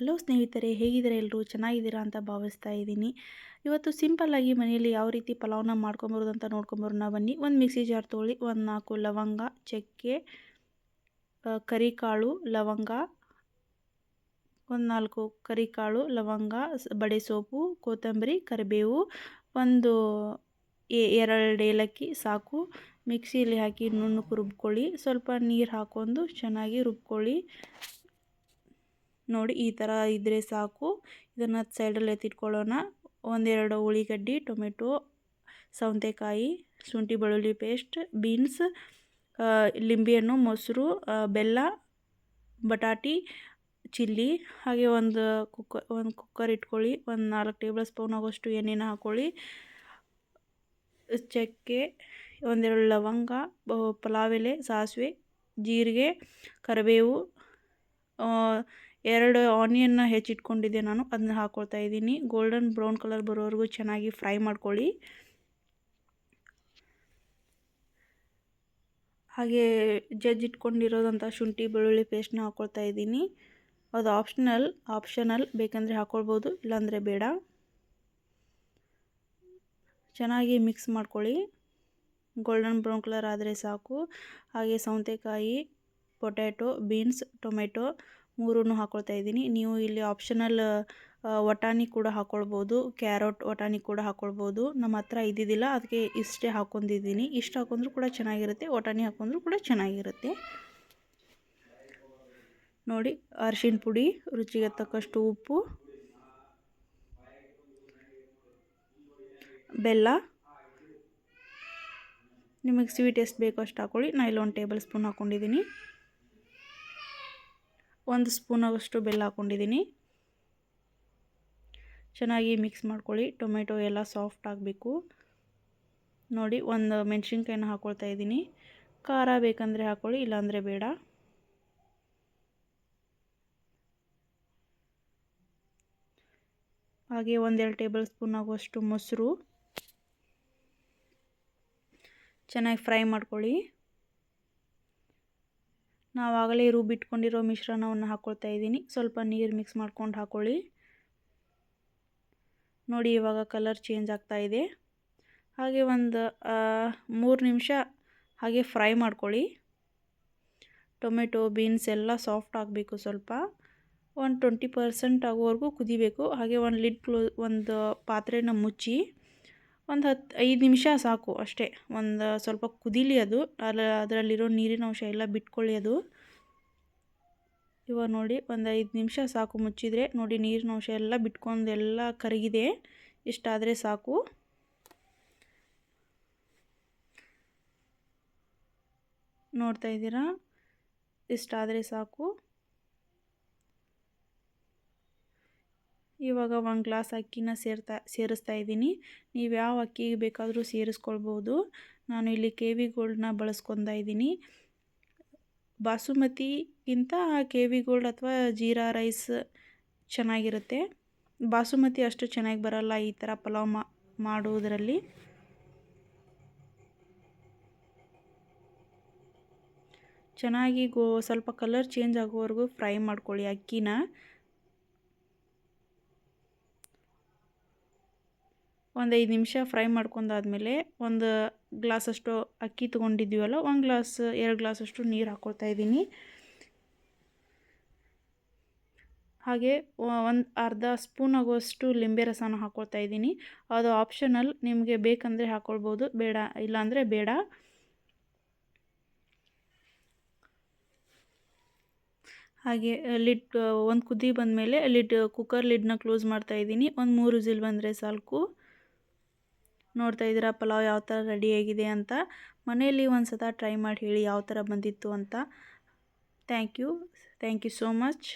Hello ಸ್ನೇಹಿತರೆ, ಹೇಗಿದ್ದೀರಾ? ಎಲ್ಲರೂ ಚೆನ್ನಾಗಿದ್ದೀರಾ? ಅಂತ ಭಾವಿಸ್ತಾ ಇದ್ದೀನಿ. ಇವತ್ತು ಸಿಂಪಲ್ಲಾಗಿ ಮನೆಯಲ್ಲಿ ಯಾವ ರೀತಿ ಪಲಾವ್ನ ಮಾಡ್ಕೊಂಬರೋದು ಅಂತ ನೋಡ್ಕೊಂಬರೋಣ. ಬನ್ನಿ. ಒಂದು ಮಿಕ್ಸಿ ಜಾರ್ ತೊಗೊಳ್ಳಿ. ಒಂದು ನಾಲ್ಕು ಲವಂಗ, ಚಕ್ಕೆ ಕರಿಕಾಳು, ಲವಂಗ, ಒಂದು ನಾಲ್ಕು ಕರಿಕಾಳು, ಲವಂಗ ಬಡೆ ಸೋಪು, ಕೊತ್ತಂಬರಿ, ಕರಿಬೇವು, ಒಂದು ಎರಡು ಏಲಕ್ಕಿ ಸಾಕು. ಮಿಕ್ಸಿಯಲ್ಲಿ ಹಾಕಿ ನುಣ್ಣಕ್ಕೆ ರುಬ್ಕೊಳ್ಳಿ ಸ್ವಲ್ಪ ನೀರು ಹಾಕ್ಕೊಂಡು ಚೆನ್ನಾಗಿ ರುಬ್ಕೊಳ್ಳಿ. ನೋಡಿ ಈ ಥರ ಇದ್ದರೆ ಸಾಕು. ಇದನ್ನು ಸೈಡಲ್ಲಿ ಎತ್ತಿಟ್ಕೊಳ್ಳೋಣ. ಒಂದೆರಡು ಉಳ್ಳಿಗಡ್ಡಿ ಟೊಮೆಟೊ, ಸೌತೆಕಾಯಿ, ಶುಂಠಿ ಬೆಳ್ಳುಳ್ಳಿ ಪೇಸ್ಟ್ ಬೀನ್ಸ್ ಲಿಂಬೆಹಣ್ಣು, ಮೊಸರು ಬೆಲ್ಲ, ಬಟಾಟಿ, ಚಿಲ್ಲಿ, ಹಾಗೆ ಒಂದು ಕುಕ್ಕರ್ ಒಂದು ಕುಕ್ಕರ್ ಇಟ್ಕೊಳ್ಳಿ. ಒಂದು ನಾಲ್ಕು ಟೇಬಲ್ ಸ್ಪೂನ್ ಆಗೋಷ್ಟು ಎಣ್ಣೆನ ಹಾಕ್ಕೊಳ್ಳಿ ಚಕ್ಕೆ, ಒಂದೆರಡು ಲವಂಗ ಪಲಾವ್ ಎಲೆ, ಸಾಸಿವೆ, ಜೀರಿಗೆ, ಕರಿಬೇವು ಎರಡು ಆನಿಯನ್ನ ಹೆಚ್ಚಿಟ್ಕೊಂಡಿದ್ದೆ ನಾನು. ಅದನ್ನ ಹಾಕ್ಕೊಳ್ತಾ ಇದ್ದೀನಿ. ಗೋಲ್ಡನ್ ಬ್ರೌನ್ ಕಲರ್ ಬರೋವರೆಗೂ ಚೆನ್ನಾಗಿ ಫ್ರೈ ಮಾಡ್ಕೊಳ್ಳಿ. ಹಾಗೆ ಜಜ್ಜಿಟ್ಕೊಂಡಿರೋದಂಥ ಶುಂಠಿ, ಬೆಳ್ಳುಳ್ಳಿ ಪೇಸ್ಟ್ನ ಹಾಕ್ಕೊಳ್ತಾ ಇದ್ದೀನಿ. ಅದು ಆಪ್ಷನಲ್ ಆಪ್ಷನಲ್ ಬೇಕಂದರೆ ಹಾಕ್ಕೊಳ್ಬೋದು ಇಲ್ಲಾಂದರೆ ಬೇಡ. ಚೆನ್ನಾಗಿ ಮಿಕ್ಸ್ ಮಾಡ್ಕೊಳ್ಳಿ. ಗೋಲ್ಡನ್ ಬ್ರೌನ್ ಕಲರ್ ಆದರೆ ಸಾಕು. ಹಾಗೆ ಸೌತೆಕಾಯಿ ಪೊಟ್ಯಾಟೊ ಬೀನ್ಸ್ ಟೊಮೆಟೊ ಮೂರನ್ನು ಹಾಕ್ಕೊಳ್ತಾ ಇದ್ದೀನಿ. ನೀವು ಇಲ್ಲಿ ಆಪ್ಷನಲ್ ವಟಾಣಿ ಕೂಡ ಹಾಕ್ಕೊಳ್ಬೋದು ಕ್ಯಾರೋಟ್ ವಟಾಣಿ ಕೂಡ ಹಾಕ್ಕೊಳ್ಬೋದು ನಮ್ಮ ಹತ್ರ ಇದ್ದಿದ್ದಿಲ್ಲ, ಅದಕ್ಕೆ ಇಷ್ಟೇ ಹಾಕ್ಕೊಂಡಿದ್ದೀನಿ ಇಷ್ಟು ಹಾಕೊಂಡ್ರೂ ಕೂಡ ಚೆನ್ನಾಗಿರುತ್ತೆ, ವಟಾಣಿ ಹಾಕೊಂಡ್ರೂ ಕೂಡ ಚೆನ್ನಾಗಿರುತ್ತೆ. ನೋಡಿ ಅರ್ಶಿನ ಪುಡಿ, ರುಚಿಗೆ ತಕ್ಕಷ್ಟು ಉಪ್ಪು, ಬೆಲ್ಲ. ನಿಮಗೆ ಸ್ವೀಟ್ ಎಷ್ಟು ಬೇಕೋ ಅಷ್ಟು ಹಾಕ್ಕೊಳ್ಳಿ ನಾನು ಇಲ್ಲೊಂದು ಟೇಬಲ್ ಸ್ಪೂನ್ ಹಾಕ್ಕೊಂಡಿದ್ದೀನಿ ಒಂದು ಸ್ಪೂನ್ ಆಗೋಷ್ಟು ಬೆಲ್ಲ ಹಾಕ್ಕೊಂಡಿದ್ದೀನಿ. ಚೆನ್ನಾಗಿ ಮಿಕ್ಸ್ ಮಾಡ್ಕೊಳ್ಳಿ. ಟೊಮೆಟೊ ಎಲ್ಲ ಸಾಫ್ಟ್ ಆಗಬೇಕು. ನೋಡಿ, ಒಂದು ಮೆಣಸಿನ್ಕಾಯಿನ ಹಾಕ್ಕೊಳ್ತಾ ಇದ್ದೀನಿ. ಖಾರ ಬೇಕಂದರೆ ಹಾಕ್ಕೊಳ್ಳಿ ಇಲ್ಲಾಂದರೆ ಬೇಡ. ಹಾಗೆ ಒಂದೆರಡು ಟೇಬಲ್ ಸ್ಪೂನ್ ಆಗುವಷ್ಟು ಮೊಸರು. ಚೆನ್ನಾಗಿ ಫ್ರೈ ಮಾಡ್ಕೊಳ್ಳಿ. ನಾವಾಗಲೇ ರುಬ್ಬಿಟ್ಕೊಂಡಿರೋ ಮಿಶ್ರಣವನ್ನು ಹಾಕ್ಕೊಳ್ತಾ ಇದ್ದೀನಿ. ಸ್ವಲ್ಪ ನೀರು ಮಿಕ್ಸ್ ಮಾಡ್ಕೊಂಡು ಹಾಕ್ಕೊಳ್ಳಿ ನೋಡಿ ಇವಾಗ ಕಲರ್ ಚೇಂಜ್ ಆಗ್ತಾ ಇದೆ. ಹಾಗೆ ಒಂದು ಮೂರು ನಿಮಿಷ ಹಾಗೆ ಫ್ರೈ ಮಾಡ್ಕೊಳ್ಳಿ. ಟೊಮೆಟೊ ಬೀನ್ಸ್ ಎಲ್ಲ ಸಾಫ್ಟ್ ಆಗಬೇಕು ಸ್ವಲ್ಪ. ಒಂದು ಟ್ವೆಂಟಿ ಪರ್ಸೆಂಟ್ ಆಗೋವರೆಗೂ ಕುದಿಬೇಕು. ಹಾಗೆ ಒಂದು ಲಿಡ್ ಕ್ಲೋ ಒಂದು ಪಾತ್ರೆನ ಮುಚ್ಚಿ. ಒಂದು ಹತ್ತು ಐದು ನಿಮಿಷ ಸಾಕು ಅಷ್ಟೇ. ಒಂದು ಸ್ವಲ್ಪ ಕುದೀಲಿ ಅದು. ಅಲ್ಲ ಅದರಲ್ಲಿರೋ ನೀರಿನ ಅಂಶ ಎಲ್ಲ ಬಿಟ್ಕೊಳ್ಳಿ ಅದು. ಇವಾಗ ನೋಡಿ, ಒಂದು ಐದು ನಿಮಿಷ ಸಾಕು ಮುಚ್ಚಿದರೆ. ನೋಡಿ, ನೀರಿನ ಅಂಶ ಎಲ್ಲ ಬಿಟ್ಕೊಂಡು ಎಲ್ಲ ಕರಗಿದೆ. ಇಷ್ಟಾದರೆ ಸಾಕು. ನೋಡ್ತಾ ಇದ್ದೀರಾ? ಇಷ್ಟಾದರೆ ಸಾಕು. ಇವಾಗ ಒಂದು ಗ್ಲಾಸ್ ಅಕ್ಕಿನ ಸೇರ್ತಾ, ಸೇರಿಸ್ತಾ ಇದ್ದೀನಿ. ನೀವು ಯಾವ ಅಕ್ಕಿಗೆ ಬೇಕಾದರೂ ಸೇರಿಸ್ಕೊಳ್ಬೋದು. ನಾನು ಇಲ್ಲಿ ಕೆ ವಿ ಗೋಲ್ಡ್ನ ಬಳಸ್ಕೊತಾ ಇದ್ದೀನಿ. ಬಾಸುಮತಿಗಿಂತ ಕೆ ವಿ ಗೋಲ್ಡ್ ಅಥವಾ ಜೀರಾ ರೈಸ್ ಚೆನ್ನಾಗಿರುತ್ತೆ. ಬಾಸುಮತಿ ಅಷ್ಟು ಚೆನ್ನಾಗಿ ಬರಲ್ಲ ಈ ಥರ ಪಲಾವ್ ಮಾಡುವುದರಲ್ಲಿ. ಚೆನ್ನಾಗಿ ಗೋ, ಸ್ವಲ್ಪ ಕಲರ್ ಚೇಂಜ್ ಆಗೋವರೆಗೂ ಫ್ರೈ ಮಾಡ್ಕೊಳ್ಳಿ ಅಕ್ಕಿನ. ಒಂದು ಐದು ನಿಮಿಷ ಫ್ರೈ ಮಾಡ್ಕೊಂಡಾದ್ಮೇಲೆ ಒಂದು ಗ್ಲಾಸಷ್ಟು ಅಕ್ಕಿ ತೊಗೊಂಡಿದ್ದೀವಲ್ಲ, ಒಂದು ಗ್ಲಾಸ್, ಎರಡು ಗ್ಲಾಸಷ್ಟು ನೀರು ಹಾಕ್ಕೊಳ್ತಾ ಇದ್ದೀನಿ. ಹಾಗೆ ಒಂದು ಅರ್ಧ ಸ್ಪೂನ್ ಆಗುವಷ್ಟು ಲಿಂಬೆ ರಸನ ಹಾಕ್ಕೊಳ್ತಾ ಇದ್ದೀನಿ. ಅದು ಆಪ್ಷನಲ್ ನಿಮಗೆ ಬೇಕಂದರೆ ಹಾಕ್ಕೊಳ್ಬೋದು ಬೇಡ ಇಲ್ಲಾಂದರೆ ಬೇಡ. ಹಾಗೆ ಲಿಡ್, ಒಂದು ಕುದಿ ಬಂದಮೇಲೆ ಲಿಡ್ ಕುಕ್ಕರ್ ಲಿಡ್ನ ಕ್ಲೋಸ್ ಮಾಡ್ತಾ ಇದ್ದೀನಿ. ಒಂದು ಮೂರು ವಿಸಿಲ್ ಬಂದರೆ ಸಾಕು ನೋಡ್ತಾ ಇದ್ದೀರಾ, ಪಲಾವ್ ಯಾವ ಥರ ರೆಡಿಯಾಗಿದೆ ಅಂತ. ಮನೆಯಲ್ಲಿ ಒಂದು ಸತ ಟ್ರೈ ಮಾಡಿ ಹೇಳಿ ಯಾವ ಥರ ಬಂದಿತ್ತು ಅಂತ. Thank you thank you so much